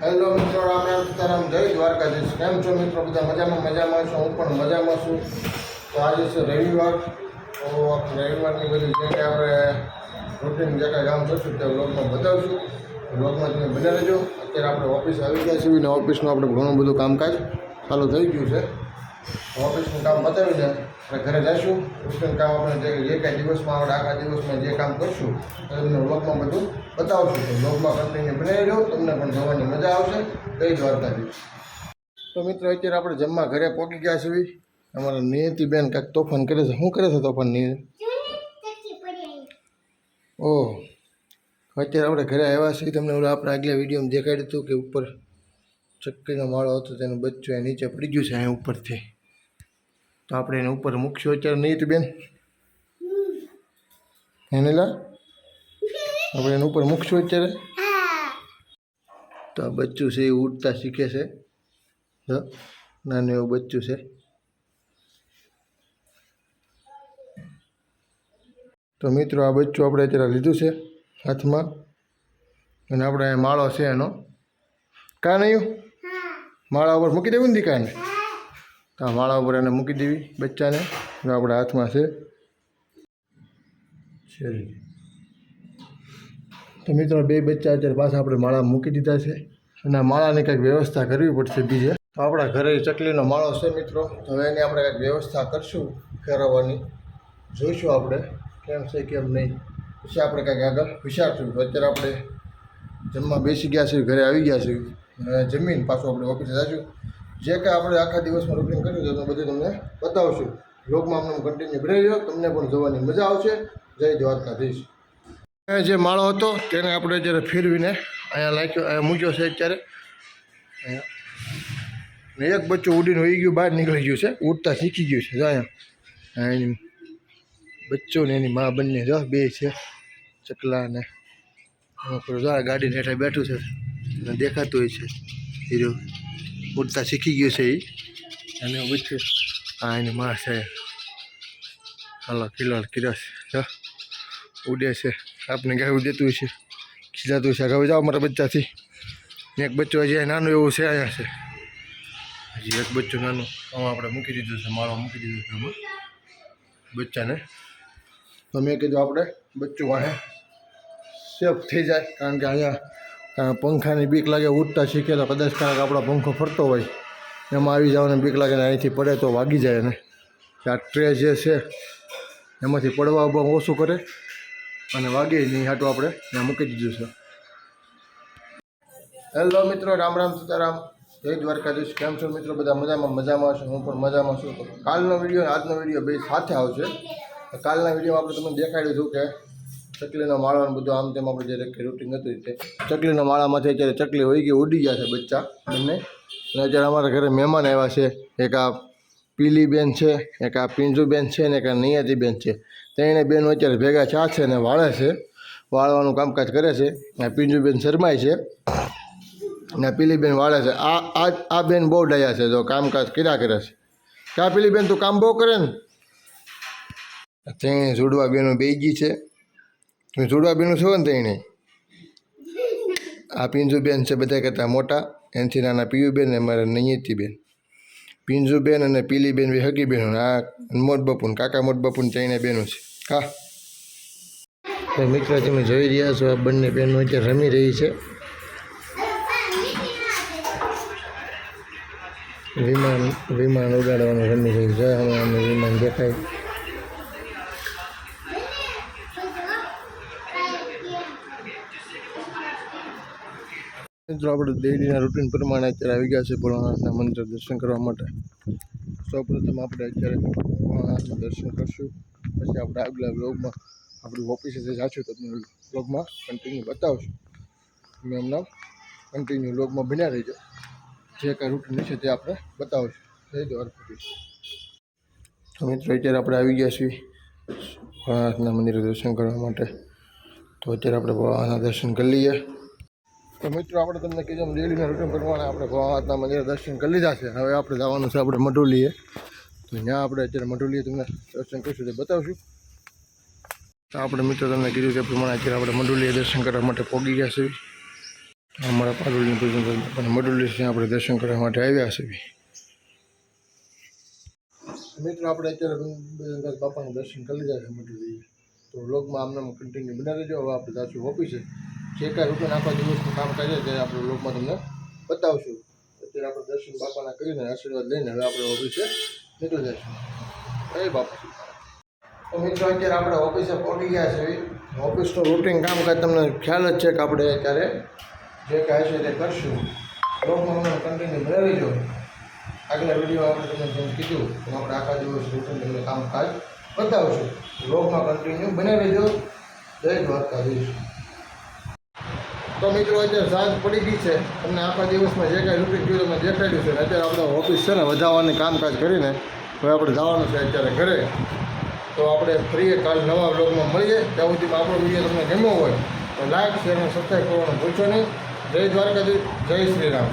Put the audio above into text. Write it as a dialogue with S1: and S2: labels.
S1: Hello મિત્રો, રામ રામ સીતારામ, જય દ્વારકાધીશ. કેમ છો મિત્રો? બધા મજામાં? મજામાં છો. હું પણ મજામાં છું. તો આજે છે રવિવાર. તો રવિવારની બધી જે કંઈ આપણે રૂટીન જે કાંઈ કામ કરશું તે બ્લોગમાં બતાવશું. બ્લોગમાં તમે બને રહેજો. અત્યારે આપણે ઓફિસ આવી ગયા છીએ ને ઓફિસનું આપણે ઘણું બધું કામકાજ ચાલુ થઈ ગયું છે. ઓફિસનું કામ પતાવીને આપણે ઘરે જઈશું. ઓફિસનું કામ આપણે જે કાંઈ દિવસમાં આપણે આખા દિવસમાં જે કામ કરશું, તો તમને વ્લોગમાં બધું બતાવશું. તો વ્લોગમાં કંપનીને બનાવી રહ્યો તમને પણ જોવાની મજા આવશે. કઈ જ વાર્તા તો મિત્રો, અત્યારે આપણે જમવા ઘરે પહોંચી ગયા છીએ. અમારા નિયતિબેન કાંઈક તોફાન કરે છે. શું કરે છે તોફાન નિયત ઓહ અત્યારે આપણે ઘરે આવ્યા છીએ. તમને ઓલા આપણે આગલા વિડીયોમાં દેખાડ્યું હતું કે ઉપર ચક્કીનો માળો હતો, તેનું બચ્ચું એ નીચે પડી ગયું છે, અહીંયા ઉપરથી. તો આપણે એને ઉપર મૂકશું અત્યારે નહીં બેન. એને લા આપણે એના ઉપર મૂકશું અત્યારે. તો આ બચ્ચું છે એ ઉડતા શીખે છે. નાનું એવું બચ્ચું છે. તો મિત્રો આ બચ્ચું આપણે અત્યારે લીધું છે હાથમાં. અને આપણે માળો છે એનો. કાં નહીં માળા ઉપર મૂકી દેવું ને દીકાને? તો આ માળા ઉપર એને મૂકી દેવી બચ્ચાને. જો આપણા હાથમાં છે. તો મિત્રો, બે બચ્ચા અત્યારે પાછા આપણે માળા મૂકી દીધા છે. અને આ માળાની કંઈક વ્યવસ્થા કરવી પડશે બીજે. તો આપણા ઘરે ચકલીનો માળો છે મિત્રો. તો હવે એની આપણે કંઈક વ્યવસ્થા કરશું ફેરવવાની જોઈશું આપણે કેમ છે, કેમ નહીં. પછી આપણે કંઈક આગળ વિચારશું. અત્યારે આપણે જમવા બેસી ગયા છીએ ઘરે આવી ગયા છીએ જમીન પાછું આપણે ઓફિસે જઈશું. જે કાંઈ આપણે આખા દિવસમાં રૂટિન કર્યું છે તો બધું તમને બતાવશું. બ્લોગમાં અમને કન્ટિન્યુ બનાવી રહ્યો, તમને પણ જોવાની મજા આવશે. જય દ્વારકાધીશ. જે માળો હતો તેને આપણે જ્યારે ફેરવીને અહીંયા લાગ્યો અહીંયા મૂક્યો છે અત્યારે. અહીંયા. એક બચ્ચું ઉડીને હોઈ ગયું, બહાર નીકળી ગયું છે, ઉડતા શીખી ગયું છે અહીંયા. એની બચ્ચો ને એની મા બંને જો, બે છે, ચકલા ને ગાડીને હેઠળ બેઠું છે. દેખાતું હોય છે, હીરો. ઉડતા શીખી ગયું છે એ અને બચ્ચું હા એની માં છે. હાલો કિલોલ કિરસ ઉડે છે. આપણે ગાય દેતું છે. ખીજાતું છે. હવે જાઓ મારા બચ્ચાથી. એક બચ્ચો હજી નાનું એવું છે અહીંયા છે. હજી એક બચ્ચું નાનું. આમાં આપણે મૂકી દીધું છે મારો મૂકી દીધું છે આમાં. બચ્ચાને. તો મેં કીધું આપણે બચ્ચું વાહે. સેફ થઈ જાય કારણ કે અહીંયા પંખાની બીક લાગે ઉડતા શીખે તો કદાચ કાંઈક આપણો પંખો ફરતો હોય. એમાં આવી જવાની બીક લાગે ને અહીંથી પડે તો વાગી જાય ને. આ ટ્રે જે છે, એમાંથી પડવા ઊભા ઓછું કરે. અને વાગે નહીં હાટું આપણે ત્યાં મૂકી દીધું છે. હેલો મિત્રો, રામ રામ સીતારામ. જય દ્વારકાધીશ. કેમ છો મિત્રો? બધા મજામાં? મજામાં છું હું પણ મજામાં છું. કાલનો વીડિયો આજનો વીડિયો બે સાથે આવશે. કાલના વિડીયોમાં આપણે તમને દેખાડ્યું હતું કે ચકલીનો માળો અને બધું, આમ તેમ આપણે જ્યારે રીતે હતું તે ચકલીના માળામાંથી અત્યારે ચકલી હોઈ ગઈ, ઉડી ગયા છે બચ્ચા બંને. અને અત્યારે અમારા ઘરે મહેમાન આવ્યા છે, એક આ પીલીબેન છે, એક આ પિંજુબેન છે ને એક આ નૈયાતીબેન છે. ત્રણે બેનો અત્યારે ભેગા ચા છે ને વાળે છે, વાળવાનું કામકાજ કરે છે. આ પિંજુબેન શરમાય છે. ને પીલીબેન વાળે છે. આ આ આ બેન બહુ ડાયા છે, જો કામકાજ કર્યા કરે છે. કા પીલી બેન તું કામ બહુ કરે ને? તેણે જોડવા બેનો બેગી છે. જોડવા બેનું છો ને તેણે? આ પિંજુબેન છે બધા કરતાં મોટા. એનાથી નાના પિયુબેન ને મારા નૈયતીબેન. પિંજુબેન અને પીલીબેન બે હગી બેનો આ મોટ બપુન કાકા મોટ બપુન ચાઈને બેનો છે. હા મિત્રો, તમે જોઈ રહ્યા છો, આ બંને બહેનો અત્યારે રમી રહી છે. વિમાન વિમાન ઉડાડવાનું રમી રહ્યું છે. હમણાં વિમાન દેખાય. મિત્રો, આપણે ડેલીના રૂટીન પ્રમાણે અત્યારે આવી ગયા છે ભોળાનાથના મંદિર દર્શન કરવા માટે. સૌપ્રથમ આપણે અત્યારે ભોળાનાથના દર્શન કરશું. પછી આપણે આગલા બ્લોગમાં આપણી ઓફિસે જે જાશું તમને બ્લોગમાં કન્ટિન્યુ બતાવશું. તમે હમણાં કન્ટિન્યુ બ્લોગમાં બન્યા રહીજો. જે કાંઈ રૂટીન છે તે આપણે બતાવશું. જય દ્વારકાધીશ. તો મિત્રો, અત્યારે આપણે આવી ગયા છીએ ભોળાનાથના મંદિરે દર્શન કરવા માટે. તો અત્યારે આપણે ભોળાનાથના દર્શન કરી લઈએ. તો મિત્રો, આપણે તમને કીધું ડેલીના રૂટીન પ્રમાણે આપણે ભવાનાથના મંદિરે દર્શન કરી લીધા છે. હવે આપણે જવાનું છે આપણે મઢુલીએ. તો ત્યાં આપણે અત્યારે મંડોલીએ તમને દર્શન કરીશું તે બતાવશું. આપણે મિત્રો, તમને કીધું તે પ્રમાણે અત્યારે આપણે મંડોલીએ દર્શન કરવા માટે પહોંચી ગયા છે. અમારા પાડોળીની પૂજન મંડોલી ત્યાં આપણે દર્શન કરવા માટે આવ્યા છે. મિત્રો, આપણે અત્યારે બાપાનું દર્શન કરી લીધા છે મડુલી તો લોગમાં આમને કન્ટિન્યુ બનાવી દેજો હવે આપણે જાશું ઓફિસે જે કાંઈ રૂપિયા આખા દિવસનું કામ કરીએ તે આપણે લોકમાં તમને બતાવશું. અત્યારે આપણે દર્શન બાપાના કરીને આશીર્વાદ લઈને હવે આપણે ઓફિસે નીકળી જઈશું. એ બાપા. તો મિત્રો, અત્યારે આપણે ઓફિસે પહોંચી ગયા છે ઓફિસનું રૂટિન કામકાજ તમને ખ્યાલ જ છે કે આપણે અત્યારે જે કાંઈ છે તે કરશું. લોકમાં અમને કન્ટિન્યુ બનાવી દો આગલા વીડિયો આપણે તમને જેમ કીધું, એમ આપણે આખા દિવસ રૂટિન તમને કામકાજ બતાવશું. લોકમાં કન્ટિન્યુ બનાવી દો જય દ્વારકાધીશ. તો મિત્રો, અત્યારે સાંજ પડી ગઈ છે. તમને આખા દિવસમાં જે કાંઈ રૂટિન જોયું તમને દેખાડ્યું છે અત્યારે આપણે ઓફિસ છે ને, વધારવાની કામકાજ કરીને હવે આપણે જવાનું છે અત્યારે ઘરે. તો આપણે ફરી કાલ નવા બ્લોગમાં મળીએ. ત્યાં સુધી આપણો વીડિયો તમને ગમ્યો હોય તો લાઈક, શેર અને સબસ્ક્રાઈબ કરવાનું ભૂલશો નહીં. જય દ્વારકાધીશ, જય શ્રી રામ